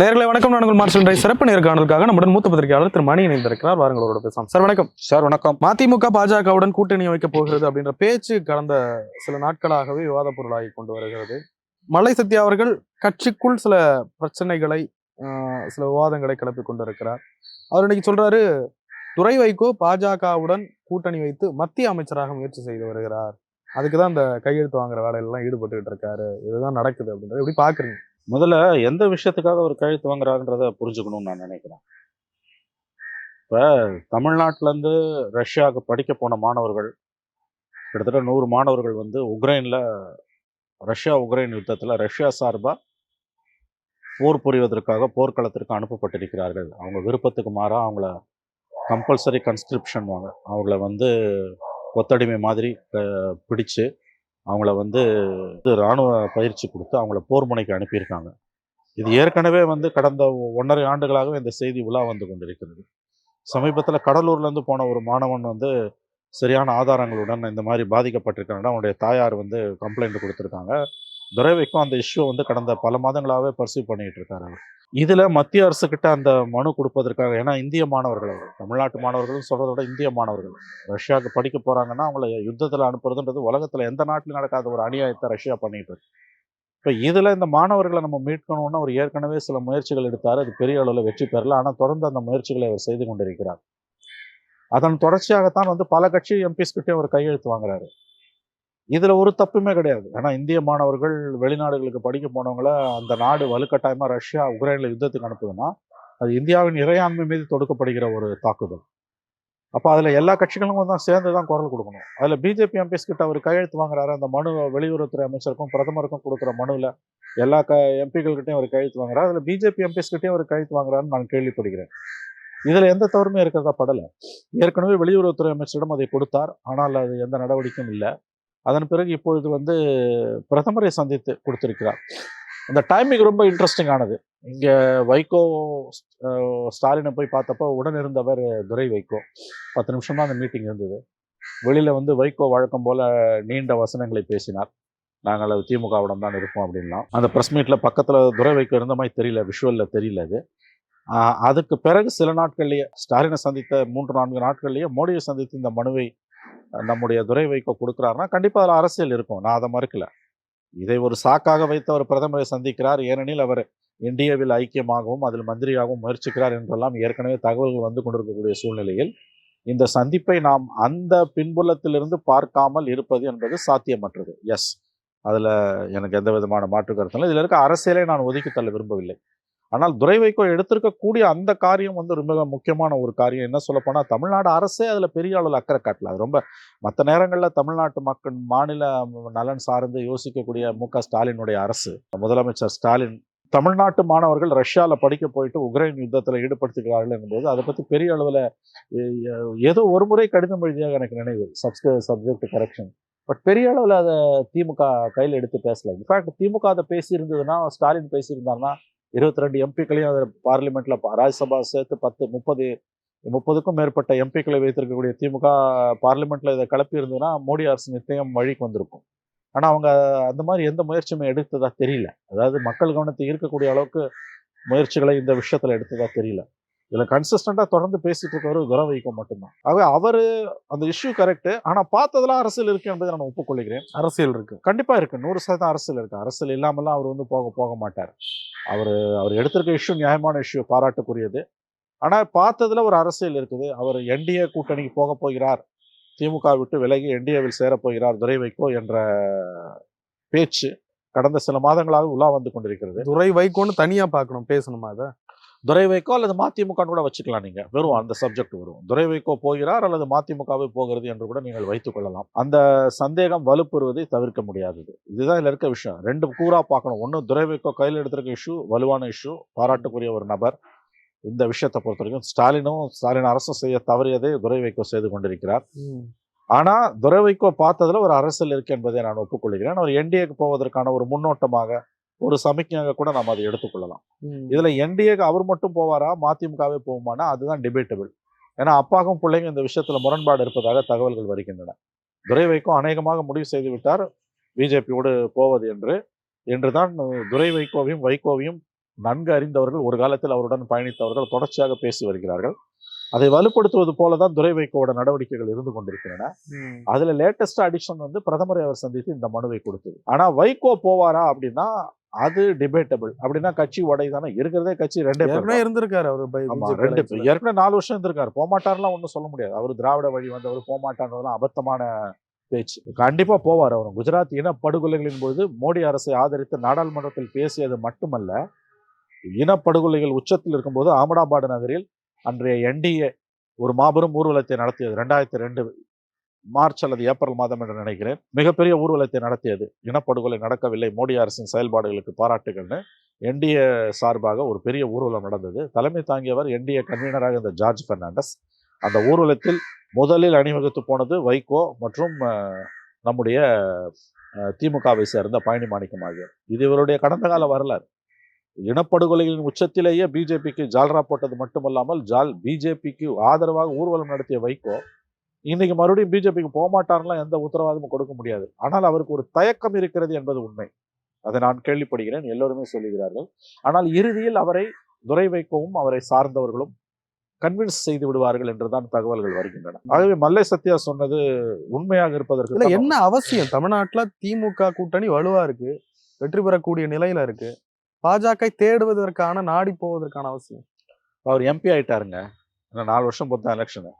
நேர்களை வணக்கம். நான் உங்கள் மார்ஷல் ரை சிறப்பு நேர்காணலுக்காக நம்முடன் மூத்த பத்திரிகையாளர் திரு மணி இணைந்திருக்கிறார். வாருங்களோட பேசலாம். சார் வணக்கம். சார் வணக்கம். மதிமுக பாஜகவுடன் கூட்டணி வைக்க போகிறது அப்படின்ற பேச்சு கடந்த சில நாட்களாகவே விவாத பொருளாகி கொண்டு வருகிறது. மலை சத்யா அவர்கள் கட்சிக்குள் சில பிரச்சனைகளை சில விவாதங்களை கிளப்பி கொண்டிருக்கிறார். அவர் இன்னைக்கு சொல்றாரு துரை வைகோ பாஜகவுடன் கூட்டணி வைத்து மத்திய அமைச்சராக முயற்சி செய்து வருகிறார். அதுக்கு தான் இந்த கையெழுத்து வாங்குற வேலையெல்லாம் ஈடுபட்டுக்கிட்டு இருக்காரு. இதுதான் நடக்குது அப்படின்றது எப்படி பாக்குறீங்க? முதல்ல எந்த விஷயத்துக்காக ஒரு கழுத்து வாங்குறாங்கன்றத புரிஞ்சுக்கணும்னு நான் நினைக்கிறேன். இப்போ தமிழ்நாட்டிலேருந்து ரஷ்யாவுக்கு படிக்க போன மாணவர்கள் கிட்டத்தட்ட நூறு மாணவர்கள் வந்து உக்ரைனில் ரஷ்யா உக்ரைன் யுத்தத்தில் ரஷ்யா சார்பாக போர் புரிவதற்காக போர்க்களத்திற்கு அனுப்பப்பட்டிருக்கிறார்கள். அவங்க விருப்பத்துக்கு மாறாக அவங்கள கம்பல்சரி கன்ஸ்கிரிப்ஷன் வாங்க. அவங்கள வந்து கொத்தடிமை மாதிரி பிடிச்சு அவங்கள வந்து இது இராணுவ பயிற்சி கொடுத்து அவங்கள போர் முனைக்கு அனுப்பியிருக்காங்க. இது ஏற்கனவே வந்து கடந்த ஒன்றரை ஆண்டுகளாகவே இந்த செய்தி உலா வந்து கொண்டிருக்கிறது. சமீபத்தில் கடலூர்லேருந்து போன ஒரு மாணவன் வந்து சரியான ஆதாரங்களுடன் இந்த மாதிரி பாதிக்கப்பட்டிருக்காங்க அவனுடைய தாயார் வந்து கம்ப்ளைண்ட் கொடுத்துருக்காங்க. துரைவைக்கும் அந்த இஷ்யூ வந்து கடந்த பல மாதங்களாகவே பர்சீவ் பண்ணிட்டு இருக்காரு அவர். இதில் மத்திய அரசு கிட்ட அந்த மனு கொடுப்பதற்காக ஏன்னா இந்திய மாணவர்கள் அவர் தமிழ்நாட்டு மாணவர்கள் சொல்கிறத விட இந்திய மாணவர்கள். ரஷ்யாவுக்கு படிக்க போறாங்கன்னா அவங்கள யுத்தத்தில் அனுப்புறதுன்றது உலகத்தில் எந்த நாட்டிலும் நடக்காத ஒரு அநியாயத்தை ரஷ்யா பண்ணிட்டு இருக்கு. இப்போ இதில் இந்த மாணவர்களை நம்ம மீட்கணும்னு அவர் ஏற்கனவே சில முயற்சிகள் எடுத்தார். அது பெரிய அளவில் வெற்றி பெறல. ஆனால் தொடர்ந்து அந்த முயற்சிகளை அவர் செய்து கொண்டிருக்கிறார். அதன் தொடர்ச்சியாகத்தான் வந்து பல கட்சி எம்பிஸ் அவர் கையெழுத்து வாங்குறாரு. இதுல ஒரு தப்புமே கிடையாது. ஏன்னா இந்திய மாணவர்கள் வெளிநாடுகளுக்கு படிக்க போனவங்கள அந்த நாடு வலுக்கட்டாயமா ரஷ்யா உக்ரைன்ல யுத்தத்துக்கு அனுப்புதுன்னா அது இந்தியாவின் இறையாண்மை மீது தொடுக்கப்படுகிற ஒரு தாக்குதல். அப்போ அதில் எல்லா கட்சிகளும் தான் சேர்ந்து தான் குரல் கொடுக்கணும். அதில் பிஜேபி எம்பிஸ் கிட்ட அவர் கையெழுத்து வாங்குறாரு. அந்த மனு வெளியுறவுத்துறை அமைச்சருக்கும் பிரதமருக்கும் கொடுக்குற மனுவில் எல்லா க எம்பிகள்கிட்டையும் அவர் கையெழுத்து வாங்குறாரு. அதில் பிஜேபி எம்பிஸ் கிட்டையும் அவர் கையெழுத்து வாங்குறாருன்னு நான் கேள்விப்படுகிறேன். இதில் எந்த தவறுமே இருக்கிறதா படலை. ஏற்கனவே வெளியுறவுத்துறை அமைச்சரிடம் அதை கொடுத்தார். ஆனால் அது எந்த நடவடிக்கையும் இல்லை. அதன் பிறகு இப்பொழுது வந்து பிரதமரை சந்தித்து கொடுத்திருக்கிறார். அந்த டைமிங் ரொம்ப இன்ட்ரெஸ்டிங்கானது இங்கே வைகோ ஸ்டாலினை போய் பார்த்தப்போ உடன் இருந்தவர் துரை வைகோ. பத்து நிமிஷம் தான் அந்த மீட்டிங் இருந்தது. வெளியில் வந்து வைகோ வழக்கம் போல் நீண்ட வசனங்களை பேசினார். நாங்கள் அது திமுகவிடம் தான் இருப்போம் அப்படின்லாம். அந்த ப்ரெஸ் மீட்டில் பக்கத்தில் துரை வைகோ இருந்த மாதிரி தெரியல விஷுவலில் தெரியல அது. அதுக்கு பிறகு சில நாட்கள்லேயே ஸ்டாலினை சந்தித்த மூன்று நான்கு நாட்கள்லேயே மோடியை சந்தித்து இந்த மனுவை நம்முடைய துரை வைக்க கொடுக்குறாருன்னா கண்டிப்பாக அதில் அரசியல் இருக்கும். நான் அதை மறுக்கல. இதை ஒரு சாக்காக வைத்து அவர் பிரதமரை சந்திக்கிறார். ஏனெனில் அவர் என்டிஏவில் ஐக்கியமாகவும் அதில் மந்திரியாகவும் முயற்சிக்கிறார் என்றெல்லாம் ஏற்கனவே தகவல்கள் வந்து கொண்டிருக்கக்கூடிய சூழ்நிலையில் இந்த சந்திப்பை நாம் அந்த பின்புலத்திலிருந்து பார்க்காமல் இருப்பது என்பது சாத்தியமற்றது. எஸ் அதில் எனக்கு எந்த விதமான மாற்று கருத்தும் இல்லை. இதில் இருக்க அரசியலை நான் ஒதுக்கி தள்ள விரும்பவில்லை. ஆனால் துரை வைகோ எடுத்திருக்கக்கூடிய அந்த காரியம் வந்து ரொம்ப முக்கியமான ஒரு காரியம். என்ன சொல்லப்போனால் தமிழ்நாடு அரசே அதில் பெரிய அளவில் அக்கறை காட்டல. அது ரொம்ப மற்ற நேரங்களில் தமிழ்நாட்டு மக்கள் மாநில நலன் சார்ந்து யோசிக்கக்கூடிய மு க ஸ்டாலினுடைய அரசு முதலமைச்சர் ஸ்டாலின் தமிழ்நாட்டு மாணவர்கள் ரஷ்யாவில் படிக்க போயிட்டு உக்ரைன் யுத்தத்தில் ஈடுபடுத்துகிறார்கள் என்பது அதை பற்றி பெரிய அளவில் ஏதோ ஒரு முறை கடிதம் எழுதியாக எனக்கு நினைவு. சப்ஸ்க சப்ஜெக்ட் கரெக்ஷன் பட் பெரிய அளவில் அதை திமுக கையில் எடுத்து பேசலை. இன்ஃபேக்ட் திமுக அதை பேசியிருந்ததுன்னா ஸ்டாலின் பேசியிருந்தாருன்னா இருபத்தி ரெண்டு எம்பிக்களையும் அதில் பார்லிமெண்ட்டில் ராஜ்யசபா சேர்த்து பத்து முப்பது முப்பதுக்கும் மேற்பட்ட எம்பிக்களை வைத்திருக்கக்கூடிய திமுக பார்லிமெண்ட்டில் இதை கிளப்பி இருந்ததுன்னா மோடி அரசு நிச்சயம் வழிக்கு வந்திருக்கும். ஆனால் அவங்க அந்த மாதிரி எந்த முயற்சியுமே எடுத்ததாக தெரியல. அதாவது மக்கள் கவனத்தை ஈர்க்கக்கூடிய அளவுக்கு முயற்சிகளை இந்த விஷயத்தில் எடுத்ததா தெரியல. இதுல கன்சிஸ்டண்டா தொடர்ந்து பேசிட்டு இருக்கவர் துரை வைகோ மட்டும்தான். ஆகவே அவரு அந்த இஷ்யூ கரெக்ட் ஆனா பார்த்ததெல்லாம் அரசியல் இருக்கு என்பதை நான் ஒப்புக்கொள்கிறேன். அரசியல் இருக்கு. கண்டிப்பா இருக்கு. நூறு சதவீதம் அரசியல் இருக்கு. அரசியல் இல்லாமலாம் அவர் வந்து போக போக மாட்டார். அவர் அவர் எடுத்திருக்க இஷ்யூ நியாயமான இஷ்யூ பாராட்டுக்குரியது. ஆனா பார்த்ததுல ஒரு அரசியல் இருக்குது. அவர் என்டிஏ கூட்டணிக்கு போக போகிறார். திமுக விட்டு விலகி என்டிஏவில் சேரப் போகிறார் துரை வைகோ என்ற பேச்சு கடந்த சில மாதங்களாக உலா வந்து கொண்டிருக்கிறது. துரை வைகோன்னு தனியா பார்க்கணும் பேசணுமா அதை? துரை வைகோ அல்லது மதிமுக கூட வச்சுக்கலாம் நீங்க. வெறும் அந்த சப்ஜெக்ட் வரும் துரை வைகோ போகிறார் அல்லது மதிமுகவே போகிறது என்று கூட நீங்கள் வைத்துக் கொள்ளலாம். அந்த சந்தேகம் வலுப்பெறுவதை தவிர்க்க முடியாதது. இதுதான் இதுல இருக்க விஷயம். ரெண்டு கூறா பார்க்கணும். ஒன்று துரை வைகோ கையில் எடுத்திருக்க இஷ்யூ வலுவான இஷ்யூ பாராட்டுக்குரிய ஒரு நபர். இந்த விஷயத்தை பொறுத்த வரைக்கும் ஸ்டாலினும் ஸ்டாலின் அரசும் செய்ய தவறியதை துரை வைகோ செய்து கொண்டிருக்கிறார். ஆனா துரை வைகோ பார்த்ததுல ஒரு அரசியல் இருக்கு என்பதை நான் ஒப்புக்கொள்கிறேன். அவர் என்டிஏக்கு போவதற்கான ஒரு முன்னோட்டமாக ஒரு சமிக்கையாக கூட நாம் அதை எடுத்துக்கொள்ளலாம். இதுல என்டிஏக்கு அவர் மட்டும் போவாரா? மதிமுகவே போகுமானா? அதுதான் டிபேட்டபிள் ஏன்னா அப்பாவும் பிள்ளைங்க இந்த விஷயத்துல முரண்பாடு இருப்பதாக தகவல்கள் வருகின்றன. துரை வைகோ அநேகமாக முடிவு செய்து விட்டார் பிஜேபியோடு போவது என்று. என்றுதான் துரை வைகோவையும் வைகோவையும் நன்கு அறிந்தவர்கள் ஒரு காலத்தில் அவருடன் பயணித்தவர்கள் தொடர்ச்சியாக பேசி வருகிறார்கள். அதை வலுப்படுத்துவது போலதான் துரை வைகோவோட நடவடிக்கைகள் இருந்து கொண்டிருக்கின்றன. அதுல லேட்டஸ்ட் அடிஷன் வந்து பிரதமரை அவர் சந்தித்து இந்த மனுவை கொடுத்தது. ஆனா வைகோ போவாரா அப்படின்னா அது டிபேட்டபிள் அப்படின்னா கட்சி உடை தானே? இருக்கிறதே கட்சி ரெண்டே பேர் ஏற்கனவே இருந்திருக்காரு அவரு ஆமா ரெண்டு. பேர். ஏற்கனவே நாலு வருஷம் இருந்திருக்காரு. போமாட்டார்லாம் ஒன்றும் சொல்ல முடியாது. அவர் திராவிட வழி வந்தவர் போமாட்டார்ன்றதெல்லாம் அபத்தமான பேச்சு. கண்டிப்பா போவார் அவர். குஜராத் இன படுகொலைகளின் பொழுது மோடி அரசை ஆதரித்து நாடாளுமன்றத்தில் பேசியது மட்டுமல்ல இனப்படுகொலைகள் உச்சத்தில் இருக்கும்போது அகமதாபாத் நகரில் அன்றைய என்டிஏ ஒரு மாபெரும் ஊர்வலத்தை நடத்தியது. ரெண்டாயிரத்தி ரெண்டு மார்ச் அல்லது ஏப்ரல் மாதம் என்று நினைக்கிறேன். மிகப்பெரிய ஊர்வலத்தை நடத்தியது. இனப்படுகொலை நடக்கவில்லை. மோடி அரசின் செயல்பாடுகளுக்கு பாராட்டுகள்னு என்டிஏ சார்பாக ஒரு பெரிய ஊர்வலம் நடந்தது. தலைமை தாங்கியவர் என்டிஏ கன்வீனராக இருந்த ஜார்ஜ் பெர்னாண்டஸ். அந்த ஊர்வலத்தில் முதலில் அணிவகுத்து போனது வைகோ மற்றும் நம்முடைய திமுகவை சேர்ந்த பழனி மாணிக்கம் ஆகியோர். இது இவருடைய கடந்த கால வரலாறு. இனப்படுகொலைகளின் உச்சத்திலேயே பிஜேபிக்கு ஜால்ரா போட்டது மட்டுமல்லாமல் ஜால் பிஜேபிக்கு ஆதரவாக ஊர்வலம் நடத்திய வைகோ இன்னைக்கு மறுபடியும் பிஜேபிக்கு போக மாட்டார்லாம் எந்த உத்தரவாதமும் கொடுக்க முடியாது. ஆனால் அவருக்கு ஒரு தயக்கம் இருக்கிறது என்பது உண்மை. அதை நான் கேள்விப்படுகிறேன். எல்லோருமே சொல்லுகிறார்கள். ஆனால் இறுதியில் அவரை துரை வைக்கவும் அவரை சார்ந்தவர்களும் கன்வின்ஸ் செய்து விடுவார்கள் என்றுதான் தகவல்கள் வருகின்றன. ஆகவே மல்லை சத்யா சொன்னது உண்மையாக இருப்பதற்கு என்ன அவசியம்? தமிழ்நாட்டுல திமுக கூட்டணி வலுவா இருக்கு வெற்றி பெறக்கூடிய நிலையில இருக்கு. பாஜக தேடுவதற்கான நாடி போவதற்கான அவசியம். அவர் எம்பி ஆயிட்டாருங்க. நாலு வருஷம் பொறுத்த எலெக்ஷனு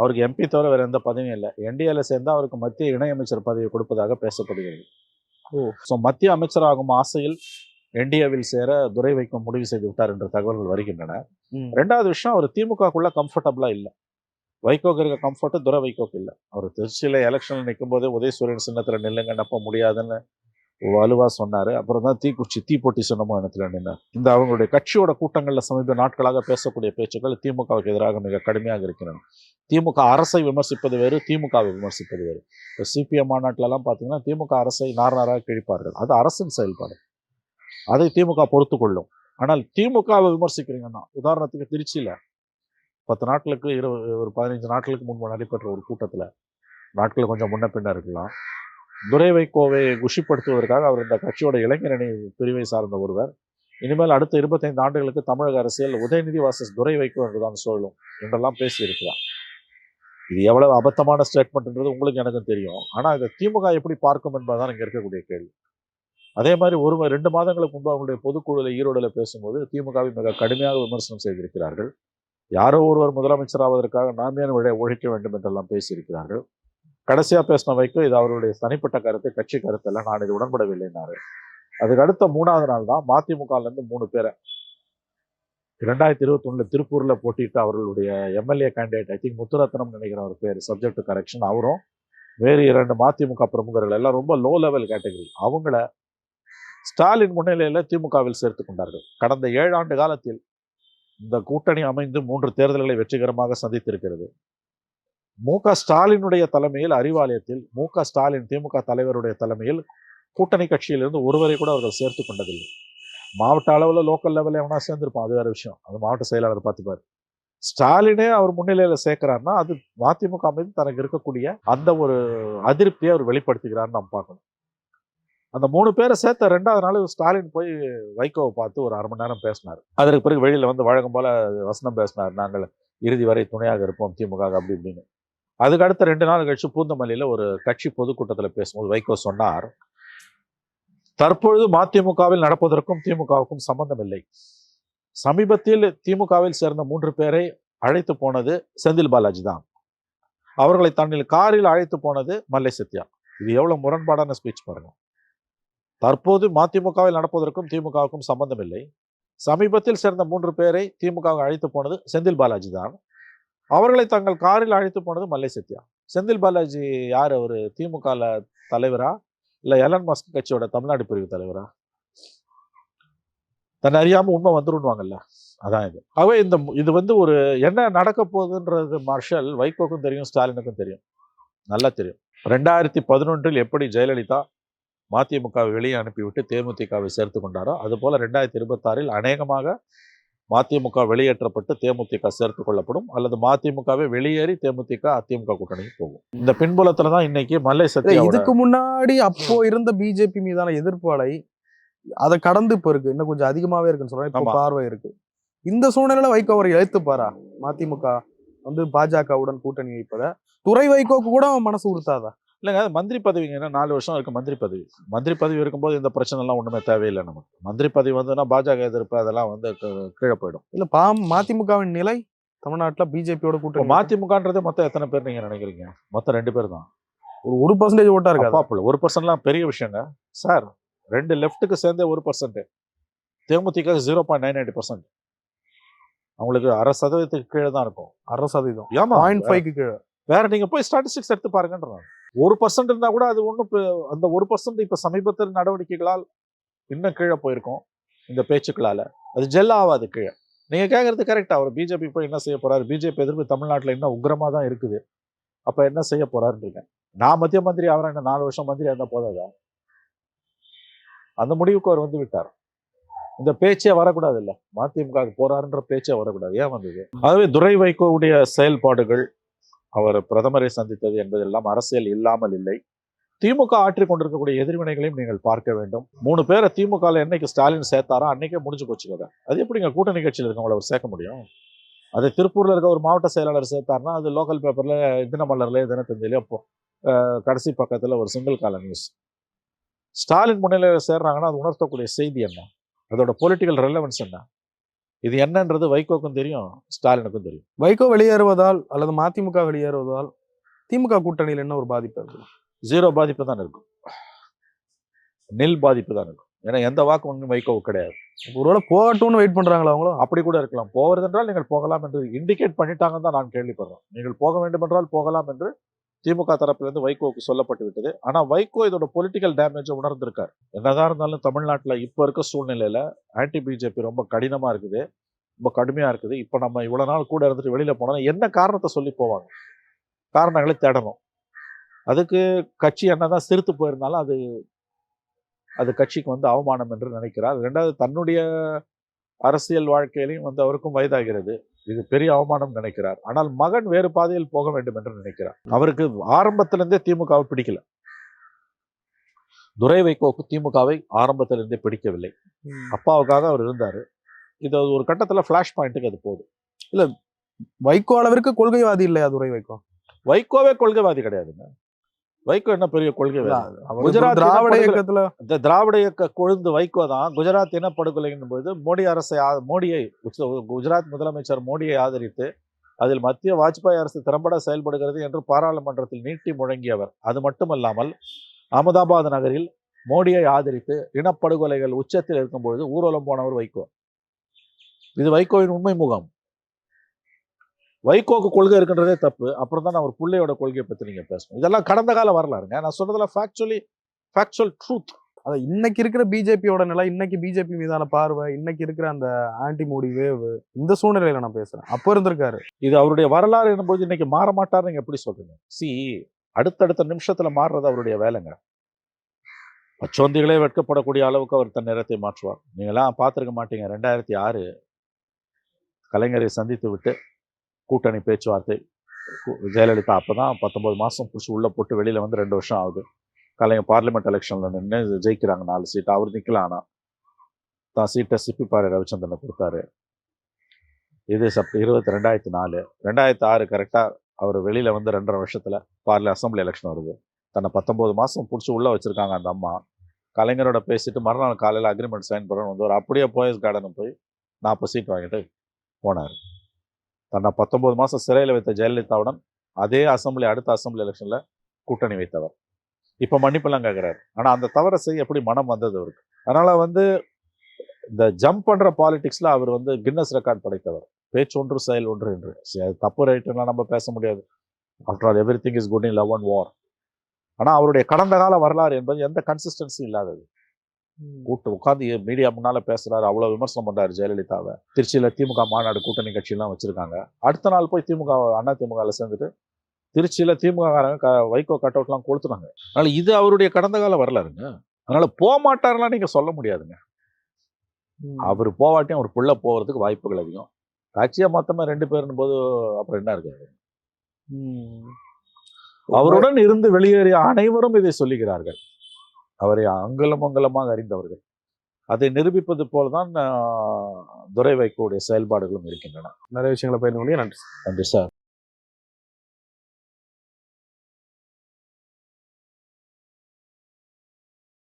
அவருக்கு எம்பி தவிர வேற எந்த பதவியும் இல்லை. என்டிஏல சேர்ந்தா அவருக்கு மத்திய இணையமைச்சர் பதவி கொடுப்பதாக பேசப்படுகிறது. ஓ. ஸோ மத்திய அமைச்சராகும் ஆசையில் என்டிஏவில் சேர துரை வைக்கும் முடிவு செய்து விட்டார் என்ற தகவல்கள் வருகின்றன. ரெண்டாவது விஷயம் அவர் திமுகக்குள்ள கம்ஃபர்டபுளா இல்லை. வைகோக்கு இருக்க கம்ஃபர்ட் துரை வைகோக்கு இல்லை. அவர் திருச்சியில எலெக்ஷன்ல நிற்கும் போதே உதயசூரியன் சின்னத்துல நில்லுங்க நப்ப முடியாதுன்னு வலுவாக சொன்னார். அப்புறம் தான் தீக்குச்சி தீப்பொட்டி சொன்னமோ இடத்துல நின்னார் இந்த அவங்களுடைய கட்சியோட கூட்டங்களில் சமீப நாட்களாக பேசக்கூடிய பேச்சுக்கள் திமுகவுக்கு எதிராக மிக கடுமையாக இருக்கின்றன. திமுக அரசை விமர்சிப்பது வேறு திமுகவை விமர்சிப்பது வேறு. இப்போ சிபிஎம் மாநாட்டிலலாம் பார்த்தீங்கன்னா திமுக அரசை நார் நாராக கிழிப்பார்கள். அது அரசின் செயல்பாடு. அதை திமுக பொறுத்து கொள்ளும் ஆனால் திமுகவை விமர்சிக்கிறீங்கன்னா உதாரணத்துக்கு திருச்சியில பத்து நாட்களுக்கு இருபது ஒரு பதினைஞ்சு நாட்களுக்கு முன்பு நடைபெற்ற ஒரு கூட்டத்துல நாட்கள் கொஞ்சம் முன்ன பின்ன இருக்கலாம். துரை வைகோவை குஷிப்படுத்துவதற்காக அவர் இந்த கட்சியோட இளைஞரணி பிரிவை சார்ந்த ஒருவர். இனிமேல் அடுத்த இருபத்தைந்து ஆண்டுகளுக்கு தமிழக அரசியல் உதயநிதி வாசஸ் துரை வைகோ என்றுதான் சொல்லும் என்றெல்லாம் பேசியிருக்கிறார். இது எவ்வளவு அபத்தமான ஸ்டேட்மெண்ட்ன்றது உங்களுக்கு எனக்கும் தெரியும். ஆனால் இதை திமுக எப்படி பார்க்கும் என்பதுதான் இங்கே இருக்கக்கூடிய கேள்வி. அதே மாதிரி ஒரு ரெண்டு மாதங்களுக்கு முன்பு அவங்களுடைய பொதுக்குழுல ஈரோடுல பேசும்போது திமுகவை மிக கடுமையாக விமர்சனம் செய்திருக்கிறார்கள். யாரோ ஒருவர் முதலமைச்சர் ஆவதற்காக நாம் ஏன் ஒழிக்க வேண்டும் என்றெல்லாம் பேசியிருக்கிறார்கள். கடைசியா பேசின வைக்கும் இது அவருடைய தனிப்பட்ட கருத்து கட்சி கருத்து நான் இது உடன்படவில்லைனாரு அதுக்கு அடுத்த மூணாவது நாள் தான் மதிமுகல இருந்து மூணு பேரை. ரெண்டாயிரத்தி இருபத்தி ஒண்ணுல திருப்பூர்ல போட்டிட்டு அவர்களுடைய MLA candidate I think Muthurathnam நினைக்கிற ஒரு பேர் சப்ஜெக்ட் கரெக்ஷன் அவரும் வேறு இரண்டு மதிமுக பிரமுகர்கள் எல்லாம் ரொம்ப லோ லெவல் கேட்டகரி அவங்கள ஸ்டாலின் முன்னிலையில திமுகவில் சேர்த்து கொண்டார்கள். கடந்த ஏழு ஆண்டு காலத்தில் இந்த கூட்டணி அமைந்து மூன்று தேர்தல்களை வெற்றிகரமாக சந்தித்திருக்கிறது. மு க ஸ்டாலினுடைய தலைமையில் அறிவாலயத்தில் மு க ஸ்டாலின் திமுக தலைவருடைய தலைமையில் கூட்டணி கட்சியிலிருந்து ஒருவரை கூட அவர்கள் சேர்த்து கொண்டதில்லை. மாவட்ட அளவில் லோக்கல் லெவலில் எவனா சேர்ந்துருப்பான் அது வேற விஷயம். அது மாவட்ட செயலாளர் பார்த்துப்பாரு. ஸ்டாலினே அவர் முன்னிலையில் சேர்க்கிறாருன்னா அது மதிமுக மீது தனக்கு இருக்கக்கூடிய அந்த ஒரு அதிருப்தியை அவர் வெளிப்படுத்துகிறார்னு நம்ம பார்க்கணும். அந்த மூணு பேரை சேர்த்த ரெண்டாவது நாள் ஸ்டாலின் போய் வைகோவை பார்த்து ஒரு அரை மணி நேரம் பேசினார். அதற்கு பிறகு வெளியில் வந்து வழக்கம் போல் வசனம் பேசினார். நாங்கள் இறுதி வரை துணையாக இருப்போம் திமுக அப்படி இப்படின்னு. அதுக்கு அடுத்த ரெண்டு நாள் கழிச்சு பூந்தமல்லியில் ஒரு கட்சி பொதுக்கூட்டத்தில் பேசும்போது வைகோ சொன்னார் தற்பொழுது மதிமுகவில் நடப்பதற்கும் திமுகவுக்கும் சம்பந்தம் இல்லை. சமீபத்தில் திமுகவில் சேர்ந்த மூன்று பேரை அழைத்து போனது செந்தில் பாலாஜி தான். அவர்களை தன்னில் காரில் அழைத்து போனது மல்லை சத்யா இது எவ்வளவு முரண்பாடான ஸ்பீச் பாருங்க. தற்போது மதிமுகவில் நடப்பதற்கும் திமுகவுக்கும் சம்பந்தம் இல்லை. சமீபத்தில் சேர்ந்த மூன்று பேரை திமுக அழைத்து போனது செந்தில் பாலாஜி தான். அவர்களை தங்கள் காரில் அழைத்து போனது மல்லை சத்யா செந்தில் பாலாஜி யார் அவர்? திமுக தலைவரா? இல்ல எலன் மஸ்க் கட்சியோட தமிழ்நாடு பிரிவு தலைவரா? தன்னை அறியாம உண்மை வந்துருவாங்கல்ல அதான் இது. ஆகவே இந்த இது வந்து ஒரு என்ன நடக்க போகுதுன்றது மார்ஷல் வைகோக்கும் தெரியும் ஸ்டாலினுக்கும் தெரியும். நல்லா தெரியும். ரெண்டாயிரத்தி பதினொன்றில் எப்படி ஜெயலலிதா மதிமுகவை வெளியே அனுப்பிவிட்டு தேமுதிகவை சேர்த்து கொண்டாரோ அதுபோல் ரெண்டாயிரத்தி இருபத்தாறில் அநேகமாக மதிமுக வெளியேற்றப்பட்டு தேமுதிக சேர்த்து கொள்ளப்படும் அல்லது மதிமுகவை வெளியேறி தேமுதிக அதிமுக கூட்டணிக்கு போகும். இந்த பின்புலத்துல தான் இன்னைக்கு மல்லை சத்யா இதுக்கு முன்னாடி அப்போ இருந்த பிஜேபி மீதான எதிர்ப்பு அலை அதை கடந்து இப்ப இருக்கு. இன்னும் கொஞ்சம் அதிகமாவே இருக்குன்னு சொல்றேன். பார்வை இருக்கு. இந்த சூழ்நிலையில வைகோ அவர் எழுத்துப்பாரா மதிமுக வந்து பாஜகவுடன் கூட்டணி வைப்பத. துறை வைகோக்கு கூட அவன் மனசு உறுத்தாதா? இல்லைங்க அது மந்திரி பதவிங்க. என்ன நாலு வருஷம் இருக்கு மந்திரி பதவி. மந்திரி பதவி இருக்கும்போது இந்த பிரச்சனை எல்லாம் ஒண்ணுமே தேவையில்லை நமக்கு. மந்திரி பதவி வந்துன்னா பாஜக எதிர்ப்பு அதெல்லாம் வந்து கீழே போயிடும். இல்ல பாம் மதிமுகவின் நிலை தமிழ்நாட்டுல பிஜேபியோட கூட்டணி மதிமுகன்றது மொத்தம் எத்தனை பேர் நீங்க நினைக்கிறீங்க? மொத்தம் ரெண்டு பேர் தான். ஒரு ஒரு பர்சன்டேஜ் ஓட்டா இருக்காது. அப்பாப்புல ஒரு பர்சன்ட்லாம் பெரிய விஷயங்க. சார் ரெண்டு லெஃப்ட்டுக்கு சேர்ந்தே ஒரு percent DMDK zero point nine eight percent அவங்களுக்கு அரை சதவீதத்துக்கு கீழே தான் இருக்கும். அரை சதவீதம். ஏமா பாயிண்ட் ஃபைவ்க்கு கீழே. வேற நீங்க போய் ஸ்டாட்டிஸ்டிக்ஸ் எடுத்து பாருங்கன்றாங்க ஒரு பர்சன்ட் இருந்தால் கூட அது ஒன்றும் அந்த ஒரு பர்சன்ட் இப்போ சமீபத்தில் நடவடிக்கைகளால் இன்னும் கீழே போயிருக்கும் இந்த பேச்சுக்களால். அது ஜெல் ஆகாது கீழே. நீங்கள் கேட்குறது கரெக்டாக அவர் பிஜேபி போய் என்ன செய்ய போகிறார் பிஜேபி எதிர்ப்பு தமிழ்நாட்டில் இன்னும் உக்ரமாக தான் இருக்குது. அப்போ என்ன செய்ய போகிறாருன்றீங்க நான் மத்திய மந்திரி அவரை என்ன நாலு வருஷம் மந்திரி இருந்தால் போதாதா? அந்த முடிவுக்கு அவர் வந்து விட்டார். இந்த பேச்சே வரக்கூடாது இல்லை. மதிமுக போறாருன்ற பேச்சே வரக்கூடாது. ஏன் வந்தது? அதுவே துரை வைகோவுடைய செயல்பாடுகள் அவர் பிரதமரை சந்தித்தது என்பதெல்லாம் அரசியல் இல்லாமல் இல்லை. திமுக ஆற்றி கொண்டிருக்கக்கூடிய எதிர்வினைகளையும் நீங்கள் பார்க்க வேண்டும். மூணு பேரை திமுக என்னைக்கு ஸ்டாலின் சேர்த்தாரோ அன்னைக்கே முடிஞ்சு போச்சு கதை. அது எப்படிங்க கூட்டணி கட்சியில் இருக்கவங்கள அவர் சேர்க்க முடியும்? அது திருப்பூர்ல இருக்க ஒரு மாவட்ட செயலாளர் சேர்த்தாருன்னா அது லோக்கல் பேப்பர்ல தினமலர்லேயே தினத்தந்திலையோ போ- கடைசி பக்கத்தில் ஒரு சிங்கிள் கால நியூஸ் ஸ்டாலின் முன்னிலையில் சேர்றாங்கன்னா அது உணர்த்தக்கூடிய செய்தி என்ன? அதோட பொலிட்டிக்கல் ரெலவன்ஸ் என்ன? இது என்னன்றது வைகோக்கும் தெரியும் ஸ்டாலினுக்கும் தெரியும். வைகோ வெளியேறுவதால் அல்லது மதிமுக வெளியேறுவதால் திமுக கூட்டணியில் என்ன ஒரு பாதிப்பு இருக்கு ஜீரோ பாதிப்பு தான் இருக்கும். நில் பாதிப்பு தான் இருக்கும். ஏன்னா எந்த வாக்கு ஒன்றும் வைகோவுக்கு கிடையாது. ஒருவேளை போகட்டும்னு வெயிட் பண்றாங்களா அவங்களும்? அப்படி கூட இருக்கலாம். போவதென்றால் நீங்கள் போகலாம் என்று இண்டிகேட் பண்ணிட்டாங்கன்னு தான் நான் கேள்விப்படுறேன். நீங்கள் போக வேண்டும் என்றால் போகலாம் என்று திமுக தரப்பிலிருந்து வைகோவுக்கு சொல்லப்பட்டு விட்டது. ஆனால் வைகோ இதோட பொலிட்டிக்கல் டேமேஜை உணர்ந்திருக்கார். என்னதான் இருந்தாலும் தமிழ்நாட்டில் இப்போ இருக்க சூழ்நிலையில் ஆன்டி பிஜேபி ரொம்ப கடினமாக இருக்குது. ரொம்ப கடுமையாக இருக்குது. இப்போ நம்ம இவ்வளோ நாள் கூட இருந்துட்டு வெளியில் போனால் என்ன காரணத்தை சொல்லி போவாங்க? காரணங்களை தேடணும். அதுக்கு கட்சி என்னதான் சிரித்து போயிருந்தாலும் அது அது கட்சிக்கு வந்து அவமானம் என்று நினைக்கிறார். ரெண்டாவது தன்னுடைய அரசியல் வாழ்க்கையிலையும் வந்து அவருக்கும் வயதாகிறது. இது பெரிய அவமானம் நினைக்கிறார். ஆனால் மகன் வேறு பாதையில் போக வேண்டும் என்று நினைக்கிறார். அவருக்கு ஆரம்பத்திலிருந்தே திமுகவை பிடிக்கல. துரை வைகோவுக்கு திமுகவை ஆரம்பத்திலிருந்தே பிடிக்கவில்லை. அப்பாவுக்காக அவர் இருந்தாரு. இது ஒரு கட்டத்துல ஃபிளாஷ் பாயிண்ட்டுக்கு அது போகுது. வைகோ அளவிற்கு கொள்கைவாதி இல்லையா துரை வைகோ வைகோவே கொள்கைவாதி கிடையாதுங்க. வைகோ என்ன பெரிய அவர் குஜராத் திராவிட இயக்கத்துல இந்த திராவிட இயக்க கொழுந்து வைகோ தான் குஜராத் இனப்படுகொலையின் பொழுது மோடி அரசை மோடியை குஜராத் முதலமைச்சர் மோடியை ஆதரித்து அதில் மத்திய வாஜ்பாய் அரசு திறம்பட செயல்படுகிறது என்று பாராளுமன்றத்தில் நீட்டி முழங்கியவர். அது மட்டுமல்லாமல் அகமதாபாத் நகரில் மோடியை ஆதரித்து இனப்படுகொலைகள் உச்சத்தில் இருக்கும்பொழுது ஊர்வலம் போனவர் வைகோ. இது வைகோவின் உண்மை முகாம். வைகோக்கு கொள்கை இருக்கின்றதே தப்பு. அப்புறம் தான் அவர் பிள்ளையோட கொள்கையை பத்தி நீங்க பேசணும். இதெல்லாம் கடந்த கால வரலாறுங்க. நான் சொன்னதெல்லாம் ஃபேக்சுவலி ஃபேக்சுவல் ட்ரூத் அது இன்னைக்கு இருக்கிற பிஜேபியோட நிலை இன்னைக்கு பிஜேபி மீதான பார்வை இன்னைக்கு இருக்கிற அந்த ஆன்டி மோடி வேவ் இந்த சூழ்நிலையில நான் பேசுறேன். அப்போ இருந்திருக்காரு. இது அவருடைய வரலாறு என்னும்போது இன்னைக்கு மாற மாட்டார் நீங்க எப்படி சொல்றீங்க? சி அடுத்தடுத்த நிமிஷத்துல மாறுறது அவருடைய வேலைங்க. பச்சோந்திகளே வெட்கப்படக்கூடிய அளவுக்கு அவர் தன் நிறத்தை மாற்றுவார். நீங்களாம் பார்த்துருக்க மாட்டீங்க. ரெண்டாயிரத்தி ஆறு கலைஞரை சந்தித்து விட்டு கூட்டணி பேச்சுவார்த்தை. ஜெயலலிதா அப்போ தான் பத்தொம்பது மாதம் பிடிச்சி உள்ளே போட்டு வெளியில் வந்து ரெண்டு வருஷம் ஆகுது. கலைஞர் பார்லிமெண்ட் எலெக்ஷனில் நின்று ஜெயிக்கிறாங்க நாலு சீட்டு அவர் நிக்கலாம் ஆனால் தான் சீட்டை சிப்பிப்பாறை ரவிச்சந்திரனை கொடுத்தாரு. இது சப் இருபத்தி ரெண்டாயிரத்தி நாலு. ரெண்டாயிரத்தி ஆறு கரெக்டாக அவர் வெளியில் வந்து ரெண்டரை வருஷத்தில் பார்ல அசம்பிளி எலெக்ஷன் வருது. தன்னை பத்தொம்போது மாதம் பிடிச்சி உள்ளே வச்சுருக்காங்க அந்த அம்மா. கலைஞரோட பேசிட்டு மறுநாள் காலையில் அக்ரிமெண்ட் சைன் பண்ணுறோன்னு வந்து ஒரு அப்படியே போயஸ் கார்டனுக்கு போய் நாற்பது சீட் வாங்கிட்டு போனார். தன்னை பத்தொன்பது மாதம் சிறையில் வைத்த ஜெயலலிதாவுடன் அதே அசம்பிளி அடுத்த அசம்பிளி எலெக்ஷனில் கூட்டணி வைத்தவர். இப்போ மன்னிப்பெல்லாம் கேட்குறாரு ஆனால் அந்த தவறை செய்ய எப்படி மனம் வந்தது அவருக்கு? அதனால் வந்து இந்த ஜம்ப் பண்ணுற பாலிடிக்ஸில் அவர் வந்து கின்னஸ் ரெக்கார்ட் படைத்தவர். பேச்சு ஒன்று செயல் ஒன்று என்று. சரி, அது தப்பு ரைட்டுன்னா நம்ம பேச முடியாது. After all everything is good in love and war ஆனால் அவருடைய கடந்த கால வரலாறு என்பது எந்த கன்சிஸ்டன்சி இல்லாதது. கூட்டு உட்காந்து மீடியா முன்னால பேசுறாரு அவ்வளவு விமர்சனம் பண்றாரு ஜெயலலிதாவை. திருச்சியில திமுக மாநாடு கூட்டணி கட்சியெல்லாம் வச்சிருக்காங்க. அடுத்த நாள் போய் திமுக அண்ணா திமுகவில் சேர்ந்துட்டு திருச்சியில திமுக காரங்க க- வைகோ கட் அவுட்லாம் கொளுத்துனாங்க அதனால இது அவருடைய கடந்த கால வரலாறுங்க. அதனால போக மாட்டாருலாம் நீங்க சொல்ல முடியாதுங்க. அவர் போவாட்டியும் அவர் புள்ள போகிறதுக்கு வாய்ப்புகள் அதிகம். கட்சியை மொத்தமா ரெண்டு பேருன்னு போது அப்புறம் என்ன இருக்கு? அவருடன் இருந்து வெளியேறிய அனைவரும் இதை சொல்லுகிறார்கள் அவரை அங்கலம் அங்கலமாக அறிந்தவர்கள். அதை நிரூபிப்பது போலதான் துரை வைக்கோடைய செயல்பாடுகளும் இருக்கின்றன. நிறைய விஷயங்களை கொண்டு நன்றி நன்றி சார்.